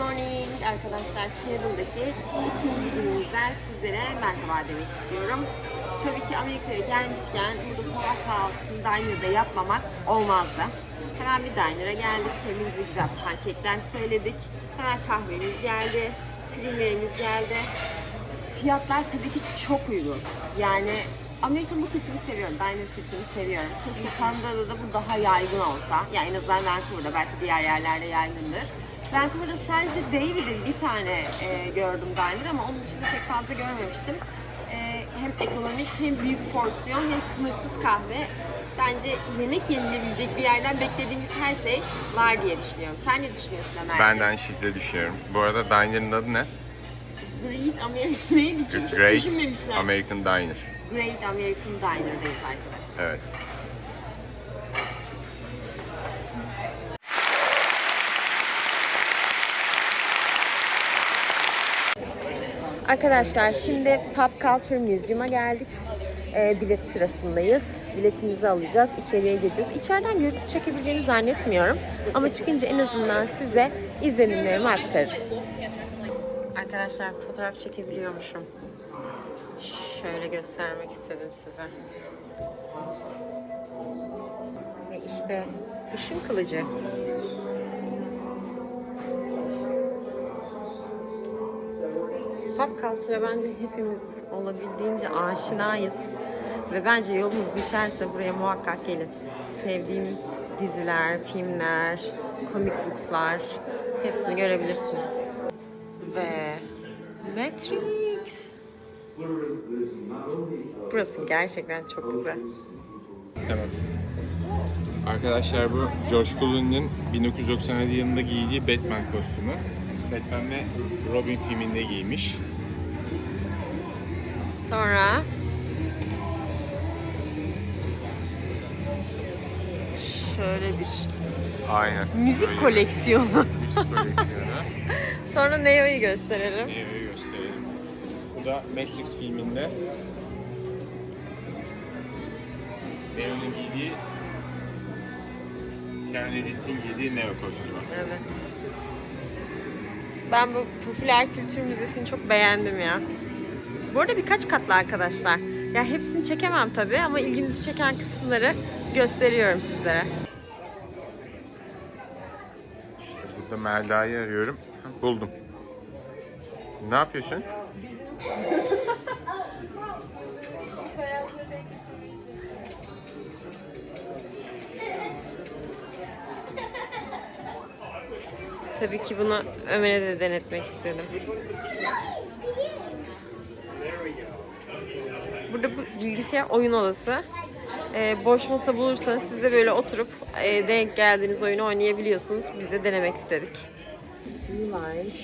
morning arkadaşlar. Seattle'daki ikinci günümüzden sizlere merhaba demek istiyorum. Tabii ki Amerika'ya gelmişken burada sabah kahvaltısını diner'da yapmamak olmazdı. Hemen bir diner'a geldik. Kendimize güzel pankekler söyledik. Hemen kahvemiz geldi. Kremlerimiz geldi. Fiyatlar tabii ki çok uygun. Yani Amerikan bu kültürü seviyorum. Diner kültürünü seviyorum. Keşke Kanada'da da bu daha yaygın olsa. Yani en azından Vancouver'da belki diğer yerlerde yaygındır. Vancouver'da sadece David'in bir tane e, gördüm diner ama onun dışında pek fazla görmemiştim. E, hem ekonomik hem büyük porsiyon hem sınırsız kahve. Bence yemek yenilebilecek bir yerden beklediğimiz her şey var diye düşünüyorum. Sen ne düşünüyorsun Ömerciğim? Ben de aynı şekilde düşünüyorum. Bu arada Diner'ın adı ne? Great American neydi? Çünkü hiç Great düşünmemişler. American Diner. Great American Diner'dayız arkadaşlar. Evet. Arkadaşlar şimdi Pop Culture Museum'a geldik. Ee, bilet sırasındayız. Biletimizi alacağız. İçeriye gireceğiz. İçeriden görüntü çekebileceğimi zannetmiyorum. Ama çıkınca en azından size izlenimlerimi aktarırım. Arkadaşlar fotoğraf çekebiliyormuşum. Şöyle göstermek istedim size. Ve işte ışın kılıcı. Pop culture'a bence hepimiz olabildiğince aşinayız. Ve bence yolunuz düşerse buraya muhakkak gelin. Sevdiğimiz diziler, filmler, komik bookslar hepsini görebilirsiniz. Ve Matrix. Burası gerçekten çok güzel. Tamam. Arkadaşlar bu George Clooney'nin 1997 yılında giydiği Batman kostümü. Batman ve Robin filminde giymiş. Sonra şöyle bir Aynen. müzik Böyle koleksiyonu. Müzik koleksiyonu. Sonra Neo'yu gösterelim. Neo'yu gösterelim. Bu da Matrix filminde Neo'nun giydiği Keanu Reeves'in giydiği Neo kostümü. Evet. Ben bu popüler kültür müzesini çok beğendim ya. Bu arada birkaç katlı arkadaşlar. Ya hepsini çekemem tabii ama ilginizi çeken kısımları gösteriyorum sizlere. Burada Melda'yı arıyorum. Buldum. Ne yapıyorsun? Tabii ki bunu Ömer'e de denetmek istedim. Burada bu bilgisayar oyun odası. Ee, boş masa bulursanız siz de böyle oturup e, denk geldiğiniz oyunu oynayabiliyorsunuz. Biz de denemek istedik.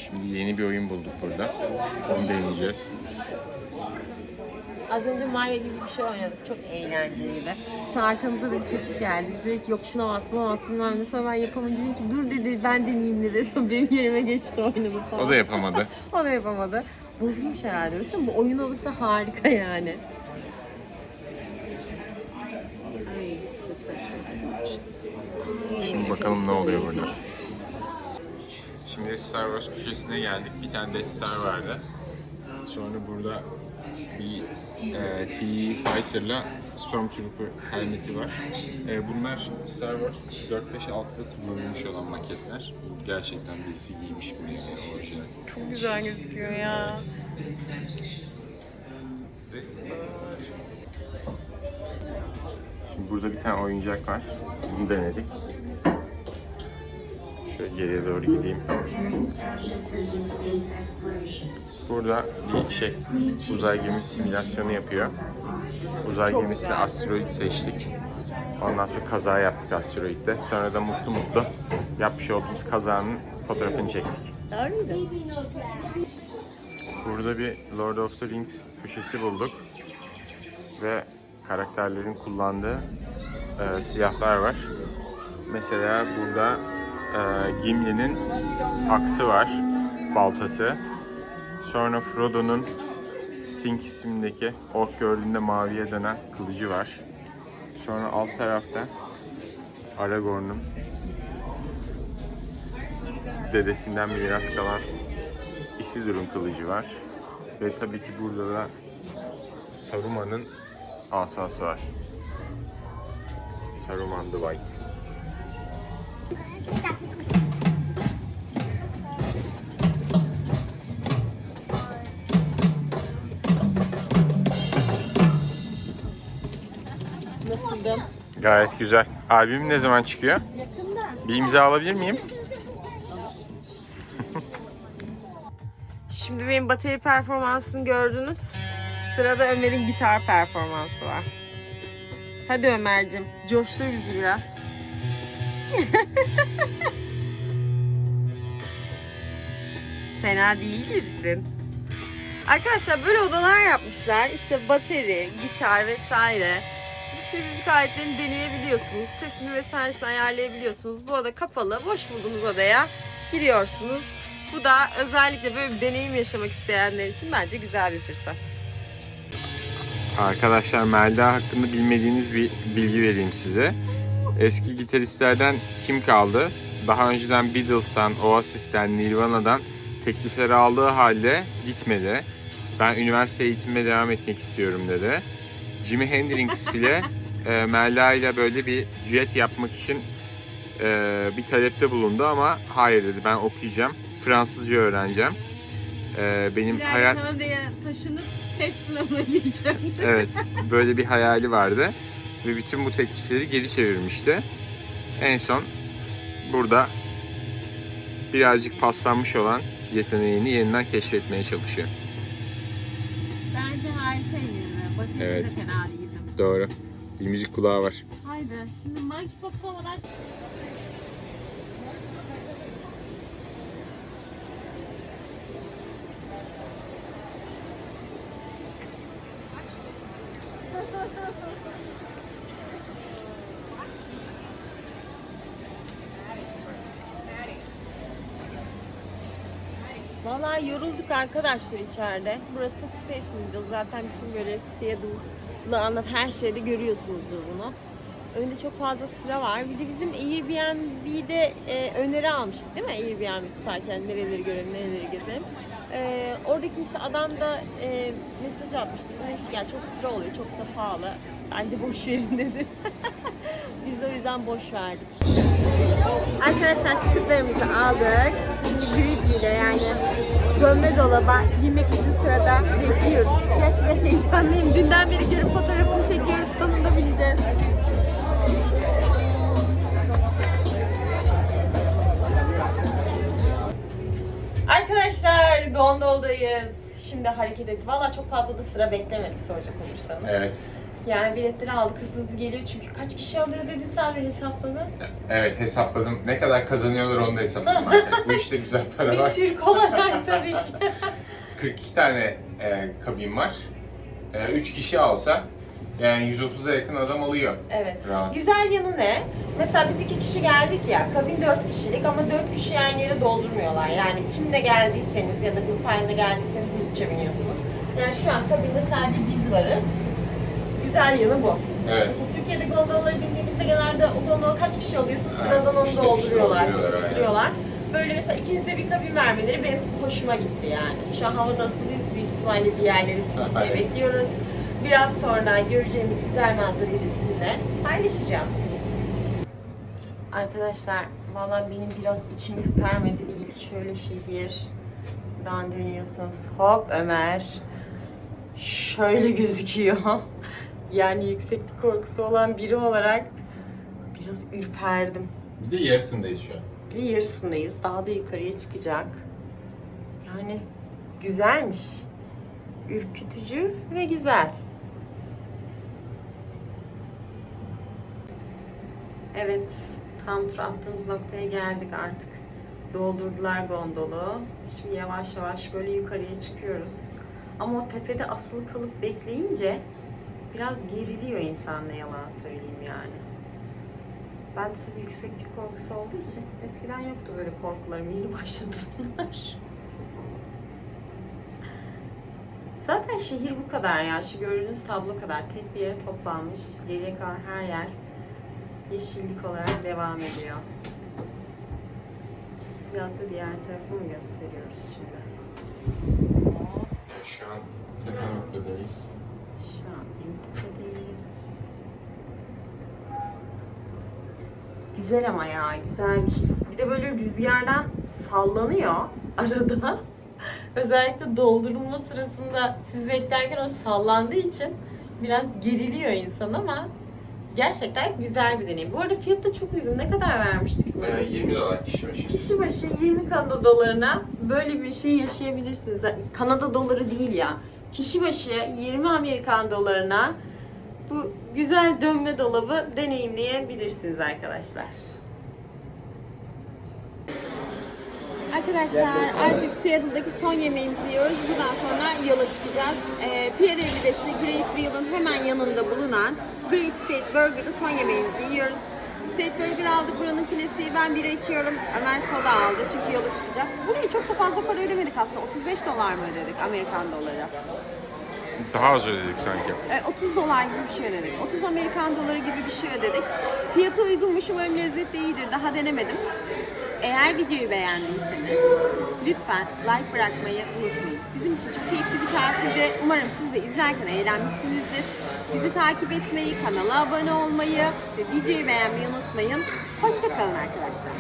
Şimdi yeni bir oyun bulduk burada. Onu deneyeceğiz. Az önce Mario gibi bir şey oynadık. Çok eğlenceliydi. Sonra arkamızda da bir çocuk geldi. Biz dedik yok şuna bas buna bas bilmem ne. Sonra ben yapamayınca dedi ki dur dedi ben deneyeyim dedi. Sonra benim yerime geçti oynadı falan. O da yapamadı. o da yapamadı. Bozulmuş herhalde. Mesela bu oyun olursa harika yani. Şimdi bakalım ne oluyor burada. Şimdi Star Wars köşesine geldik. Bir tane Death Star vardı. Sonra burada bir e, TIE Fighter'la Stormtrooper helmeti var. E, bunlar Star Wars 4-5-6'da kullanılmış olan maketler. Gerçekten birisi giymiş bunu yani orijinal. Çok güzel gözüküyor ya. Star. Şimdi burada bir tane oyuncak var. Bunu denedik. Şöyle geriye doğru gideyim. Burada bir şey, uzay gemisi simülasyonu yapıyor. Uzay gemisinde asteroid seçtik. Ondan sonra kaza yaptık asteroidde. Sonra da mutlu mutlu yapmış olduğumuz kazanın fotoğrafını çektik. Doğru Burada bir Lord of the Rings köşesi bulduk. Ve karakterlerin kullandığı e, silahlar var. Mesela burada e, Gimli'nin aksı var, baltası. Sonra Frodo'nun Sting isimdeki ork gördüğünde maviye dönen kılıcı var. Sonra alt tarafta Aragorn'un dedesinden miras kalan Isildur'un kılıcı var. Ve tabii ki burada da Saruman'ın asası var. Saruman the White. Nasıldım? Gayet güzel. Albüm ne zaman çıkıyor? Yakında. Bir imza alabilir miyim? Şimdi benim bateri performansını gördünüz. Sırada Ömer'in gitar performansı var. Hadi Ömer'cim, coştur bizi biraz. Fena değil gibisin. Arkadaşlar böyle odalar yapmışlar. İşte bateri, gitar vesaire. Bir sürü müzik aletlerini deneyebiliyorsunuz. Sesini vesairesini ayarlayabiliyorsunuz. Bu oda kapalı. Boş bulduğunuz odaya giriyorsunuz. Bu da özellikle böyle bir deneyim yaşamak isteyenler için bence güzel bir fırsat. Arkadaşlar Melda hakkında bilmediğiniz bir bilgi vereyim size. Eski gitaristlerden kim kaldı? Daha önceden Beatles'tan, Oasis'ten, Nirvana'dan teklifleri aldığı halde gitmedi. Ben üniversite eğitimime devam etmek istiyorum dedi. Jimi Hendrix bile e, Melda ile böyle bir düet yapmak için e, bir talepte bulundu ama hayır dedi ben okuyacağım. Fransızca öğreneceğim. E, benim hayal Kanada'ya taşınıp hep sınavına gireceğim. Evet, böyle bir hayali vardı ve bütün bu teklifleri geri çevirmişti. En son burada birazcık paslanmış olan yeteneğini yeniden keşfetmeye çalışıyor. Bence harikayım yani. Bateri Evet. fena değildim. Doğru. Bir müzik kulağı var. Haydi şimdi Monkeypox olmadan Vallahi yorulduk arkadaşlar içeride. Burası Space Needle. Zaten bütün böyle Seattle'la anlat her şeyde görüyorsunuzdur bunu. Önde çok fazla sıra var. Bir de bizim Airbnb'de e, öneri almıştık değil mi? Airbnb tutarken nereleri görelim, nereleri gezelim. E, oradaki işte adam da e, mesaj atmıştı. Demiş ki "Ya çok sıra oluyor, çok da pahalı. Bence boş verin dedi. Biz de o yüzden boş verdik. Arkadaşlar tıkıtlarımızı aldık. Şimdi grid ile yani dönme dolaba girmek için sırada bekliyoruz. Gerçekten heyecanlıyım. Dünden beri görüp fotoğrafını çekiyoruz. Sonunda bineceğiz. Arkadaşlar gondoldayız. Şimdi hareket ettik. Valla çok fazla da sıra beklemedik soracak olursanız. Evet. Yani biletleri aldık hızlı hızlı geliyor çünkü kaç kişi alıyor dedin sen ve hesapladın. Evet hesapladım. Ne kadar kazanıyorlar onu da hesapladım. bu işte güzel para Bir var. Türk olarak tabii ki. 42 tane e, kabin var. 3 kişi alsa yani 130'a yakın adam alıyor. Evet. Rahat. Güzel yanı ne? Mesela biz iki kişi geldik ya, kabin dört kişilik ama dört kişi aynı yere doldurmuyorlar. Yani kimle geldiyseniz ya da grup halinde geldiyseniz grupça biniyorsunuz. Yani şu an kabinde sadece biz varız. Güzel yanı bu. Evet. Mesela Türkiye'de gondolları bindiğimizde genelde o gondola kaç kişi alıyorsun Evet, sıradan onu sıkıştırıp dolduruyorlar, dolduruyorlar, sıkıştırıyorlar. Böyle mesela ikinize bir kabin vermeleri benim hoşuma gitti yani. Şu an havada asılıyız büyük ihtimalle bir yerleri biz Aynen. bekliyoruz. Biraz sonra göreceğimiz güzel manzarayı da sizinle paylaşacağım. Arkadaşlar valla benim biraz içim ürpermedi değil. Şöyle şehir. Buradan dönüyorsunuz. Hop Ömer. Şöyle gözüküyor. Yani yükseklik korkusu olan biri olarak biraz ürperdim. Bir de yarısındayız şu an. Bir de yarısındayız. Daha da yukarıya çıkacak. Yani güzelmiş. Ürkütücü ve güzel. Evet, tam tur attığımız noktaya geldik artık. Doldurdular gondolu. Şimdi yavaş yavaş böyle yukarıya çıkıyoruz. Ama o tepede asılı kalıp bekleyince biraz geriliyor insan ne yalan söyleyeyim yani. Ben de tabii yükseklik korkusu olduğu için eskiden yoktu böyle korkularım. Yeni başladı bunlar. Zaten şehir bu kadar ya. Şu gördüğünüz tablo kadar tek bir yere toplanmış. Geriye kalan her yer yeşillik olarak devam ediyor. kıyasla diğer tarafı mı gösteriyoruz şimdi? Şu an noktadayız. Şu an infodeyiz. Güzel ama ya, güzel bir his. Bir de böyle rüzgardan sallanıyor arada. Özellikle doldurulma sırasında siz beklerken o sallandığı için biraz geriliyor insan ama gerçekten güzel bir deneyim. Bu arada fiyatı da çok uygun. Ne kadar vermiştik Ee, biz? 20 dolar kişi başı. Kişi başı 20 Kanada dolarına böyle bir şey yaşayabilirsiniz. Kanada doları değil ya. Kişi başı 20 Amerikan dolarına bu güzel dönme dolabı deneyimleyebilirsiniz arkadaşlar. Arkadaşlar artık Seattle'daki son yemeğimizi yiyoruz. Bundan sonra yola çıkacağız. Ee, Pier 55'te Great Wheel'ın hemen yanında bulunan Great State Burger'da son yemeğimizi yiyoruz. State Burger aldık buranın klasiği. Ben bira içiyorum. Ömer soda aldı çünkü yola çıkacak. Buraya çok da fazla para ödemedik aslında. 35 dolar mı ödedik Amerikan doları? Daha az ödedik sanki. E, 30 dolar gibi bir şey ödedik. 30 Amerikan doları gibi bir şey ödedik. Fiyatı uygunmuş, umarım lezzet de iyidir. Daha denemedim. Eğer videoyu beğendiyseniz lütfen like bırakmayı unutmayın. Bizim için çok keyifli bir tatildi. Umarım siz de izlerken eğlenmişsinizdir. Bizi takip etmeyi, kanala abone olmayı ve videoyu beğenmeyi unutmayın. Hoşçakalın arkadaşlar.